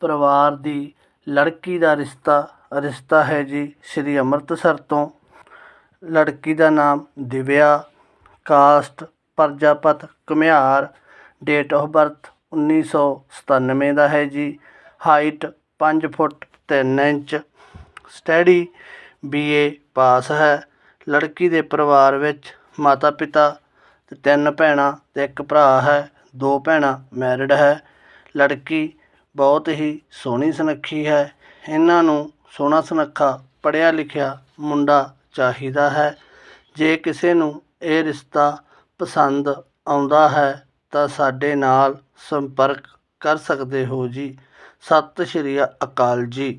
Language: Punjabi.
ਪਰਿਵਾਰ ਦੀ ਲੜਕੀ ਦਾ ਰਿਸ਼ਤਾ ਰਿਸ਼ਤਾ ਹੈ ਜੀ ਸ਼੍ਰੀ ਅੰਮ੍ਰਿਤਸਰ ਤੋਂ। ਲੜਕੀ ਦਾ ਨਾਮ ਦਿਵਿਆ, ਕਾਸਟ, ਪ੍ਰਜਾਪਤ ਘੁਮਿਆਰ, ਡੇਟ ਆਫ ਬਰਥ 1997 ਦਾ ਹੈ ਜੀ। Height 5 foot 3 inch, study BA pass ਹੈ। ਲੜਕੀ ਦੇ ਪਰਿਵਾਰ ਵਿੱਚ ਮਾਤਾ ਪਿਤਾ ਤੇ ਤਿੰਨ ਭੈਣਾਂ ਤੇ ਇੱਕ ਭਰਾ ਹੈ, ਦੋ ਭੈਣਾਂ ਮੈਰਿਡ ਹੈ। ਲੜਕੀ ਬਹੁਤ ਹੀ ਸੋਹਣੀ ਸੁਨੱਖੀ ਹੈ। ਇਹਨਾਂ ਨੂੰ ਸੋਹਣਾ ਸੁਨੱਖਾ ਪੜ੍ਹਿਆ ਲਿਖਿਆ ਮੁੰਡਾ ਚਾਹੀਦਾ ਹੈ। ਜੇ ਕਿਸੇ ਨੂੰ ਇਹ ਰਿਸ਼ਤਾ ਪਸੰਦ ਆਉਂਦਾ ਹੈ, ਤਾਂ ਸਾਡੇ ਨਾਲ ਸੰਪਰਕ ਕਰ ਸਕਦੇ ਹੋ ਜੀ। ਸਤਿ ਸ਼੍ਰੀ ਅਕਾਲ ਜੀ।